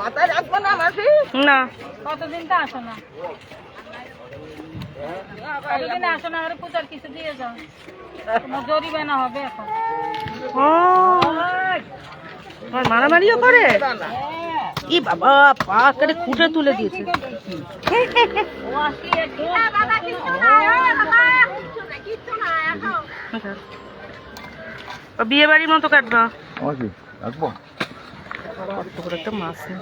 মাথায় রাখব না মাসি? না। কতদিন তো আসো না? কতদিন আসো না? পূজার কিছু দিয়ে যাও। জরিমানা হবে এখন। ও। মারামারিও করে? ই বাবা পা করে খুঁটে তুলে দিয়েছে। বিয়ে বাড়ির মতো কাটবা। রাখব? কত বড় একটা মাছ আছে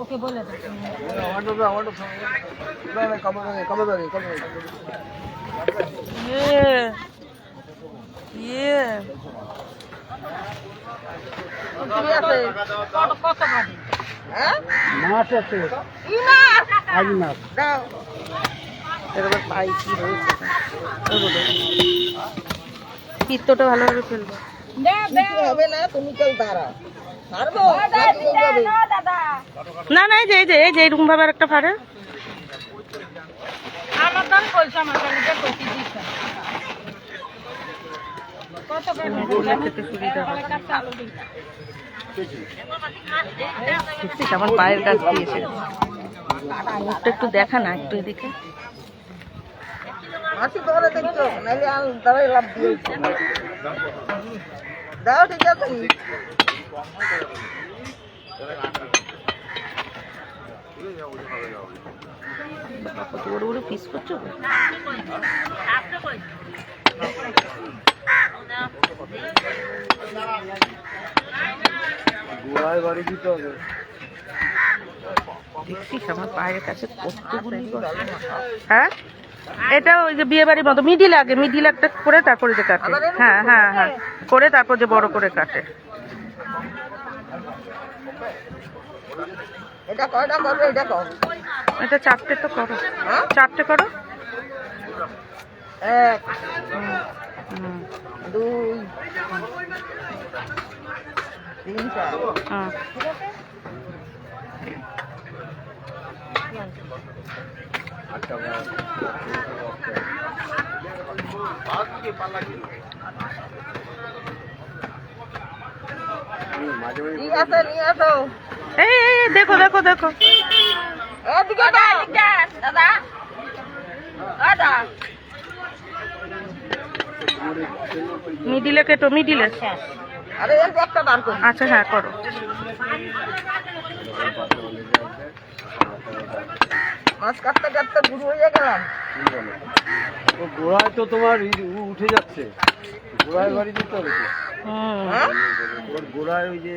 ওকে বলে ইয়ে ইয়ে কত কত হ্যাঁ মাছ মাছ আজ মাছ দাও এবার পাই কি রয়েছে পিত্তটা ভালোভাবে ফেলব। হবে না তুমি কেউ দাঁড়াও না না এই যে এই যে এই যে এরকম ভাবে একটা ফাড়ে। আমার কাছে পায়ের কাছ দিয়েছে মুখটা একটু দেখা না একটু এদিকে। মাসি ধরে দেখছ নাহলে আমি দাঁড়াই লাভ দিয়েছি দাও ঠিক আছে। কত বড় বড় পিস করছ? গোড়ায় বাড়ি দিতে হবে দেখছিস আমার পায়ের কাছে কতগুলি হ্যাঁ? এটা ওই যে বিয়ে বাড়ির মতো মিডিল আগে মিডিল একটা করে তারপরে যে কাটে। হ্যাঁ হ্যাঁ হ্যাঁ করে তারপর যে বড় করে কাটে। এটা চারটে তো করো। হ্যাঁ? চারটে করো। এক দুই তিনটা হুম। মাঝে মাঝে ঠিক আছে নিয়ে আসো এই এই এই, দেখো দেখো দেখো। মিডিলে কেটো মিডিলে আচ্ছা হ্যাঁ করো। মাছ কাটতে কাটতে গুরু হয়ে গেলাম। ও গোড়ায় তো তোমার উ- উঠে যাচ্ছে। গোড়ায় বাড়ি দিতে হবে হ্যাঁ? ওর গোড়ায় ওই যে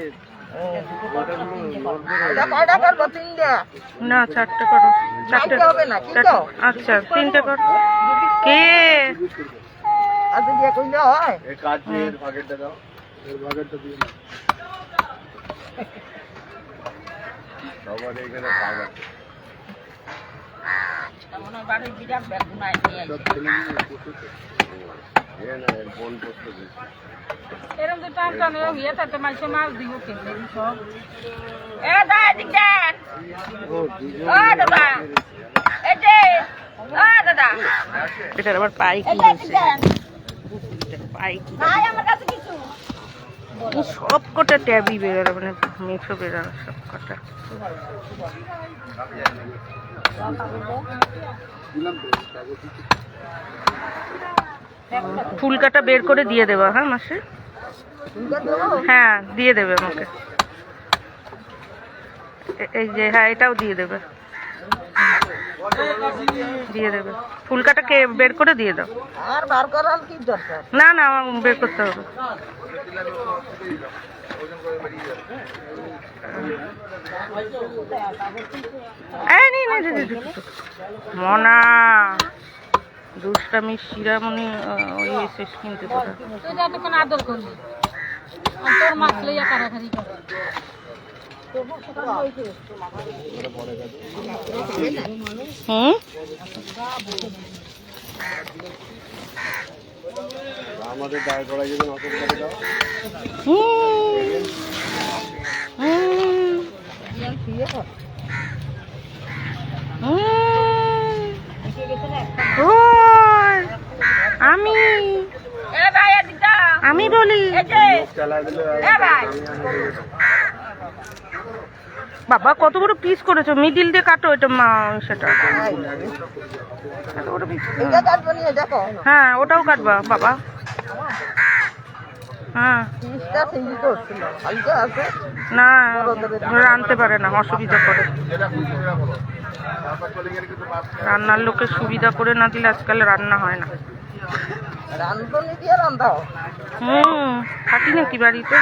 তিনটা না চারটে করো। চারটে হবে না। তো? আচ্ছা তিনটে করো। কে? আর যদি কইলে হয়? এর কাজ এর ভাগেরটা দাও। এর ভাগেরটা দিয়ে সবার এখানে ভাগ আছে বাড়ির বিরাট বেগুনায় নিয়ে সব ছেলে মিলে বসেছে। এ না এর বোন করতে দিচ্ছে এরকম তো টান টান এরকম ইয়ে মাসে মাছ দিব কেমন সব। এ দা এদিক দেন ও দাদা। এই ও দাদা। এটার আবার পাই কি এই যে এদিক হয়েছে পাই কি নাই আমার কাছে কিছু। সব কটা ট্যাবই বেরোলো মানে মেঠো বেরোলো সব কটা। ফুলকাটা বের করে দিয়ে দেবা হ্যাঁ মাসে? হ্যাঁ দিয়ে দেবে আমাকে। এই যে হ্যাঁ এটাও দিয়ে দেবে। দিয়ে দেবে। ফুলকাটা কে বের করে দিয়ে দাও। আর বার করার কি দরকার? না না বের করতে হবে। মনা দুষ্টামি শিরামণি ওই শেষ কিনতে তোরা আদর করবি। তোর মাছ লইয়া কারাকারি কর। হুম? আমাদের দাঁড় করা যদি নতুন করে দাও। হুম। আমি আমি বলি। বাবা কত বড় পিস করেছ? মিডিল দিয়ে কাটো এটা মা সেটা। হ্যাঁ ওটাও কাটবা বাবা। না রানতে পারে না অসুবিধা করে। রান্নার লোকের সুবিধা করে না দিলে আজকাল রান্না হয় না। হুম থাকি নাকি বাড়িতে?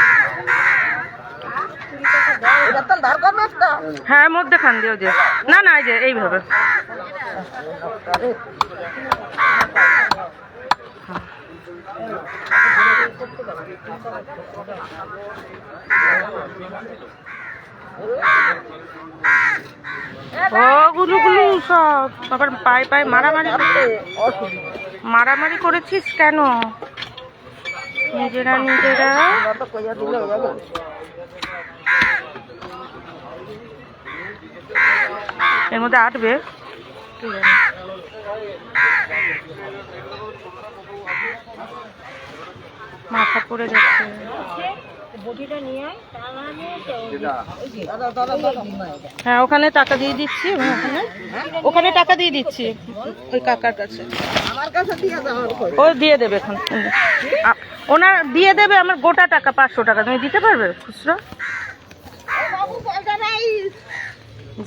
হ্যাঁ মধ্যে খান দিও যে। না না এই যে এইভাবে। ও গুলু সব। আবার পায়ে পায়ে মারামারি মারামারি করেছিস কেন? নিজেরা নিজেরা। এর মধ্যে আটবে। মাথা পড়ে যাচ্ছে। হ্যাঁ ওখানে টাকা দিয়ে দিচ্ছি, ওখানে। ওখানে টাকা দিয়ে দিচ্ছি, ওই কাকার কাছে। ও দিয়ে দেবে এখন। ওনার দিয়ে দেবে আমার গোটা টাকা, পাঁচশো টাকা। তুমি দিতে পারবে খুচরো?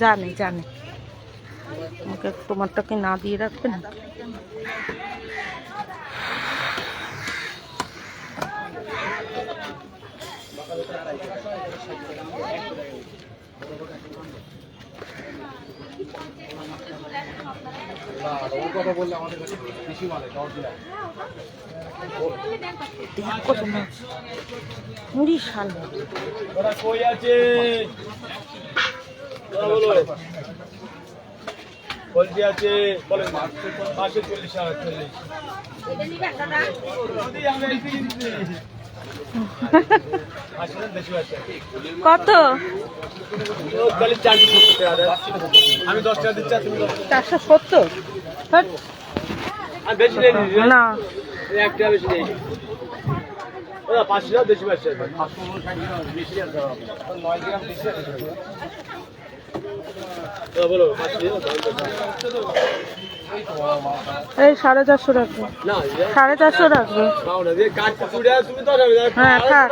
জানে জানে। আমাকে তোমারটা কি না দিয়ে রাখবেন? মুড়ি শাল। ওরা কই আছে? বলছি আছে বলেন পাঁচশো চল্লিশ আর চল্লিশ। কত? আমি দশ টাকা দিচ্ছি। চারশো সত্তর? বেশি নেই না। এক টাকা বেশি নেই। ওরা পাঁচশো টাকা বেশি পাচ্ছে পাঁচশো এই সাড়ে চারশো রাখবে সাড়ে চারশো রাখবে। হ্যাঁ থাক।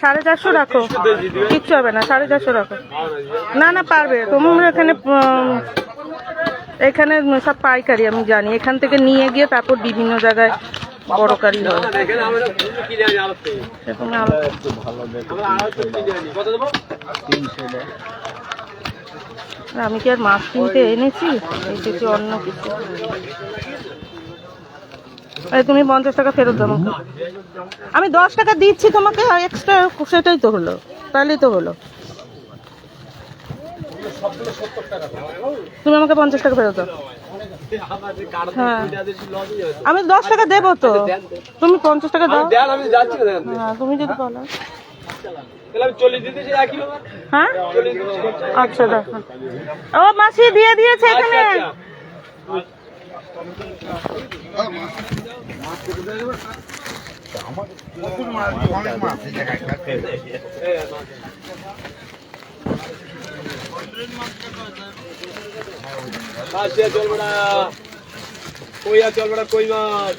সাড়ে চারশো রাখো। কিচ্ছু হবে না সাড়ে চারশো রাখো। না না পারবে। তোমরা এখানে এখানে সব পাইকারি আমি জানি। এখান থেকে নিয়ে গিয়ে তারপর বিভিন্ন জায়গায় বড়কারি হয়। না, এখানে আমি কি আর মাছ কিনতে এনেছি? এসেছি অন্য কিছু। এই তুমি পঞ্চাশ টাকা ফেরত দাও আমাকে। আমি দশ টাকা দিচ্ছি তোমাকে এক্সট্রা সেটাই তো হলো। তাহলেই তো হলো। তুমি আমাকে পঞ্চাশ টাকা ফেরত দাও। হ্যাঁ। আমি দশ টাকা দেবো তো। তুমি পঞ্চাশ টাকা দাও। হ্যাঁ তুমি যদি বলো। হ্যাঁ? আচ্ছা ও মাসি দিয়ে দিয়েছে এখানে। আচ্ছা আচ্ছা। চলবে না। কই আর চলবে না কই মাছ